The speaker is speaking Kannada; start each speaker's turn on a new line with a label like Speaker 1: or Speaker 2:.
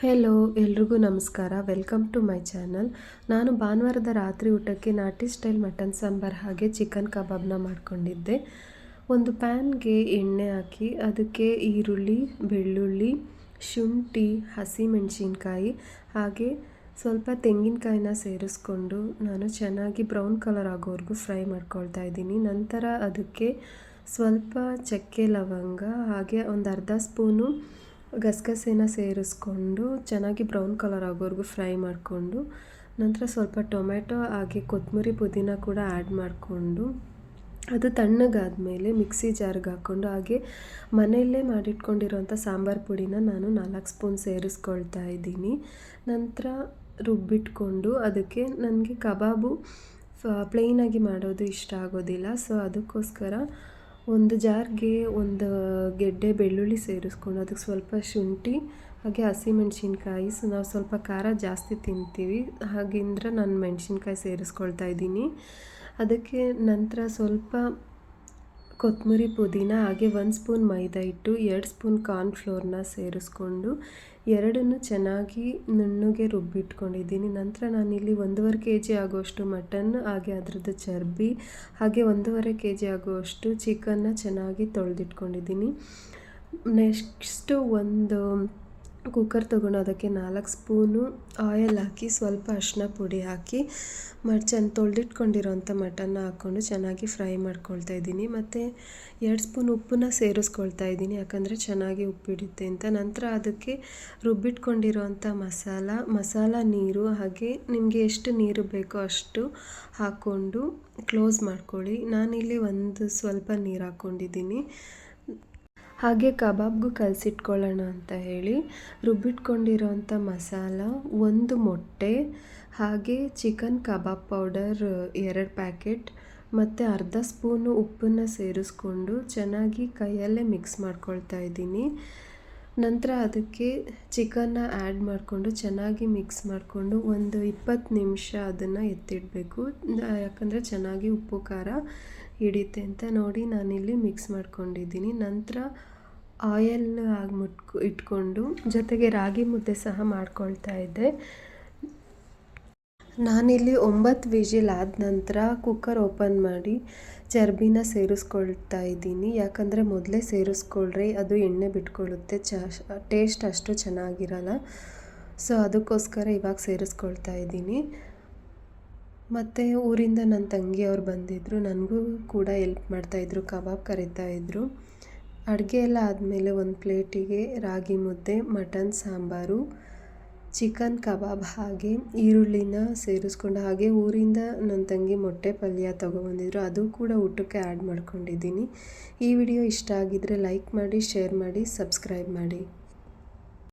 Speaker 1: ಹೆಲೋ ಎಲ್ರಿಗೂ ನಮಸ್ಕಾರ. ವೆಲ್ಕಮ್ ಟು ಮೈ ಚಾನಲ್ ನಾನು ಭಾನುವಾರದ ರಾತ್ರಿ ಊಟಕ್ಕೆ ನಾಟಿ ಸ್ಟೈಲ್ ಮಟನ್ ಸಾಂಬಾರ್ ಹಾಗೆ ಚಿಕನ್ ಕಬಾಬ್ನ ಮಾಡ್ಕೊಂಡಿದ್ದೆ. ಒಂದು ಪ್ಯಾನ್ಗೆ ಎಣ್ಣೆ ಹಾಕಿ, ಅದಕ್ಕೆ ಈರುಳ್ಳಿ, ಬೆಳ್ಳುಳ್ಳಿ, ಶುಂಠಿ, ಹಸಿಮೆಣಸಿನ್ಕಾಯಿ ಹಾಗೆ ಸ್ವಲ್ಪ ತೆಂಗಿನಕಾಯಿನ ಸೇರಿಸ್ಕೊಂಡು ನಾನು ಚೆನ್ನಾಗಿ ಬ್ರೌನ್ ಕಲರ್ ಆಗೋವರೆಗೂ ಫ್ರೈ ಮಾಡ್ಕೊಳ್ತಾ ಇದ್ದೀನಿ. ನಂತರ ಅದಕ್ಕೆ ಸ್ವಲ್ಪ ಚಕ್ಕೆ ಲವಂಗ ಹಾಗೆ ಒಂದು ಅರ್ಧ ಸ್ಪೂನು ಗಸಗಸೆನ ಸೇರಿಸ್ಕೊಂಡು ಚೆನ್ನಾಗಿ ಬ್ರೌನ್ ಕಲರ್ ಆಗೋವರೆಗೂ ಫ್ರೈ ಮಾಡಿಕೊಂಡು ನಂತರ ಸ್ವಲ್ಪ ಟೊಮೆಟೊ ಹಾಗೆ ಕೊತ್ತಂಬರಿ ಪುದೀನ ಕೂಡ ಆ್ಯಡ್ ಮಾಡಿಕೊಂಡು ಅದು ತಣ್ಣಗಾದಮೇಲೆ ಮಿಕ್ಸಿ ಜಾರ್ಗೆ ಹಾಕ್ಕೊಂಡು ಹಾಗೆ ಮನೆಯಲ್ಲೇ ಮಾಡಿಟ್ಕೊಂಡಿರೋಂಥ ಸಾಂಬಾರು ಪುಡಿನ ನಾನು ನಾಲ್ಕು ಸ್ಪೂನ್ ಸೇರಿಸ್ಕೊಳ್ತಾ ಇದ್ದೀನಿ. ನಂತರ ರುಬ್ಬಿಟ್ಕೊಂಡು ಅದಕ್ಕೆ ನನಗೆ ಕಬಾಬು ಪ್ಲೇನಾಗಿ ಮಾಡೋದು ಇಷ್ಟ ಆಗೋದಿಲ್ಲ. ಸೊ ಅದಕ್ಕೋಸ್ಕರ ಒಂದು ಜಾರ್ಗೆ ಒಂದು ಗೆಡ್ಡೆ ಬೆಳ್ಳುಳ್ಳಿ ಸೇರಿಸ್ಕೊಂಡು ಅದಕ್ಕೆ ಸ್ವಲ್ಪ ಶುಂಠಿ, ಹಾಗೆ ಹಸಿಮೆಣ್ಸಿನ್ಕಾಯಿ ಸೊ ನಾವು ಸ್ವಲ್ಪ ಖಾರ ಜಾಸ್ತಿ ತಿಂತೀವಿ. ಹಾಗಿಂದ್ರೆ ನಾನು ಮೆಣಸಿನ್ಕಾಯಿ ಸೇರಿಸ್ಕೊಳ್ತಾ ಇದ್ದೀನಿ. ಅದಕ್ಕೆ ನಂತರ ಸ್ವಲ್ಪ ಕೊತ್ತಂಬರಿ ಪುದೀನ, ಹಾಗೆ ಒಂದು ಸ್ಪೂನ್ ಮೈದಾ ಹಿಟ್ಟು, ಎರಡು ಸ್ಪೂನ್ ಕಾರ್ನ್ ಫ್ಲೋರ್ನ ಸೇರಿಸ್ಕೊಂಡು ಎರಡನ್ನು ಚೆನ್ನಾಗಿ ನುಣ್ಣಗೆ ರುಬ್ಬಿಟ್ಕೊಂಡಿದ್ದೀನಿ. ನಂತರ ನಾನಿಲ್ಲಿ ಒಂದೂವರೆ ಕೆ ಜಿ ಆಗುವಷ್ಟು ಮಟನ್, ಹಾಗೆ ಅದರದ್ದು ಚರ್ಬಿ, ಹಾಗೆ ಒಂದೂವರೆ ಕೆ ಜಿ ಆಗುವಷ್ಟು ಚಿಕನ್ನ ಚೆನ್ನಾಗಿ ತೊಳೆದಿಟ್ಕೊಂಡಿದ್ದೀನಿ. ನೆಕ್ಸ್ಟು ಒಂದು ಕುಕ್ಕರ್ ತೊಗೊಂಡು ಅದಕ್ಕೆ ನಾಲ್ಕು ಸ್ಪೂನು ಆಯಲ್ ಹಾಕಿ ಸ್ವಲ್ಪ ಅರಿಶಿನ ಪುಡಿ ಹಾಕಿ ಮತ್ತು ಚೆನ್ನ ತೊಳೆದಿಟ್ಕೊಂಡಿರೋಂಥ ಮಟನ್ನ ಹಾಕ್ಕೊಂಡು ಚೆನ್ನಾಗಿ ಫ್ರೈ ಮಾಡ್ಕೊಳ್ತಾ ಇದ್ದೀನಿ. ಮತ್ತು ಎರಡು ಸ್ಪೂನ್ ಉಪ್ಪನ್ನ ಸೇರಿಸ್ಕೊಳ್ತಾ ಇದ್ದೀನಿ, ಯಾಕಂದರೆ ಚೆನ್ನಾಗಿ ಉಪ್ಪಿಡುತ್ತೆ ಅಂತ. ನಂತರ ಅದಕ್ಕೆ ರುಬ್ಬಿಟ್ಕೊಂಡಿರೋಂಥ ಮಸಾಲ ಮಸಾಲ ನೀರು ಹಾಗೆ ನಿಮಗೆ ಎಷ್ಟು ನೀರು ಬೇಕೋ ಅಷ್ಟು ಹಾಕ್ಕೊಂಡು ಕ್ಲೋಸ್ ಮಾಡ್ಕೊಳ್ಳಿ. ನಾನಿಲ್ಲಿ ಒಂದು ಸ್ವಲ್ಪ ನೀರು ಹಾಕ್ಕೊಂಡಿದ್ದೀನಿ. ಹಾಗೆ ಕಬಾಬ್ಗೂ ಕಲಸಿಟ್ಕೊಳ್ಳೋಣ ಅಂತ ಹೇಳಿ ರುಬ್ಬಿಟ್ಕೊಂಡಿರೋಂಥ ಮಸಾಲ, ಒಂದು ಮೊಟ್ಟೆ, ಹಾಗೆ ಚಿಕನ್ ಕಬಾಬ್ ಪೌಡರ್ ಎರಡು ಪ್ಯಾಕೆಟ್, ಮತ್ತು ಅರ್ಧ ಸ್ಪೂನು ಉಪ್ಪನ್ನು ಸೇರಿಸ್ಕೊಂಡು ಚೆನ್ನಾಗಿ ಕೈಯಲ್ಲೇ ಮಿಕ್ಸ್ ಮಾಡ್ಕೊಳ್ತಾ ಇದ್ದೀನಿ. ನಂತರ ಅದಕ್ಕೆ ಚಿಕನ್ನ ಆ್ಯಡ್ ಮಾಡಿಕೊಂಡು ಚೆನ್ನಾಗಿ ಮಿಕ್ಸ್ ಮಾಡಿಕೊಂಡು ಒಂದು ಇಪ್ಪತ್ತು ನಿಮಿಷ ಅದನ್ನು ಎತ್ತಿಡಬೇಕು. ಯಾಕಂದರೆ ಚೆನ್ನಾಗಿ ಉಪ್ಪು, ಖಾರ ಹಿಡಿಯುತ್ತೆ ಅಂತ ನೋಡಿ ನಾನಿಲ್ಲಿ ಮಿಕ್ಸ್ ಮಾಡ್ಕೊಂಡಿದ್ದೀನಿ. ನಂತರ ಆಯಲ್ ಆಗಿ ಮುಟ್ಕೊ, ಇಟ್ಕೊಂಡು ಜೊತೆಗೆ ರಾಗಿ ಮುದ್ದೆ ಸಹ ಮಾಡ್ಕೊಳ್ತಾ ಇದ್ದೆ. ನಾನಿಲ್ಲಿ ಒಂಬತ್ತು ವಿಜಿಲ್ ಆದ ನಂತರ ಕುಕ್ಕರ್ ಓಪನ್ ಮಾಡಿ ಚರ್ಬಿನ ಸೇರಿಸ್ಕೊಳ್ತಾ ಇದ್ದೀನಿ. ಯಾಕಂದರೆ ಮೊದಲೇ ಸೇರಿಸ್ಕೊಳ್ರಿ, ಅದು ಎಣ್ಣೆ ಬಿಟ್ಕೊಳ್ಳುತ್ತೆ, ಚ, ಟೇಸ್ಟ್ ಅಷ್ಟು ಚೆನ್ನಾಗಿರಲ್ಲ. ಸೊ, ಅದಕ್ಕೋಸ್ಕರ ಇವಾಗ ಸೇರಿಸ್ಕೊಳ್ತಾ ಇದ್ದೀನಿ. ಮತ್ತು ಊರಿಂದ ನನ್ನ ತಂಗಿಯವ್ರು ಬಂದಿದ್ದರು ನನಗೂ ಕೂಡ ಎಲ್ಪ್ ಮಾಡ್ತಾಯಿದ್ರು ಕಬಾಬ್ ಕರಿತಾಯಿದ್ರು ಅಡುಗೆ ಎಲ್ಲ ಆದಮೇಲೆ ಒಂದು ಪ್ಲೇಟಿಗೆ ರಾಗಿ ಮುದ್ದೆ, ಮಟನ್, ಸಾಂಬಾರು ಚಿಕನ್ ಕಬಾಬ್ ಹಾಗೆ ಈರುಳ್ಳಿನ ಸೇರಿಸ್ಕೊಂಡು ಹಾಗೆ ಊರಿಂದ ನನ್ನ ತಂಗಿ ಮೊಟ್ಟೆ ಪಲ್ಯ ತೊಗೊಬಂದಿದ್ರು ಅದು ಕೂಡ ಊಟಕ್ಕೆ ಆ್ಯಡ್ ಮಾಡ್ಕೊಂಡಿದ್ದೀನಿ. ಈ ವಿಡಿಯೋ ಇಷ್ಟ ಆಗಿದ್ದರೆ ಲೈಕ್ ಮಾಡಿ, ಶೇರ್ ಮಾಡಿ, ಸಬ್ಸ್ಕ್ರೈಬ್ ಮಾಡಿ.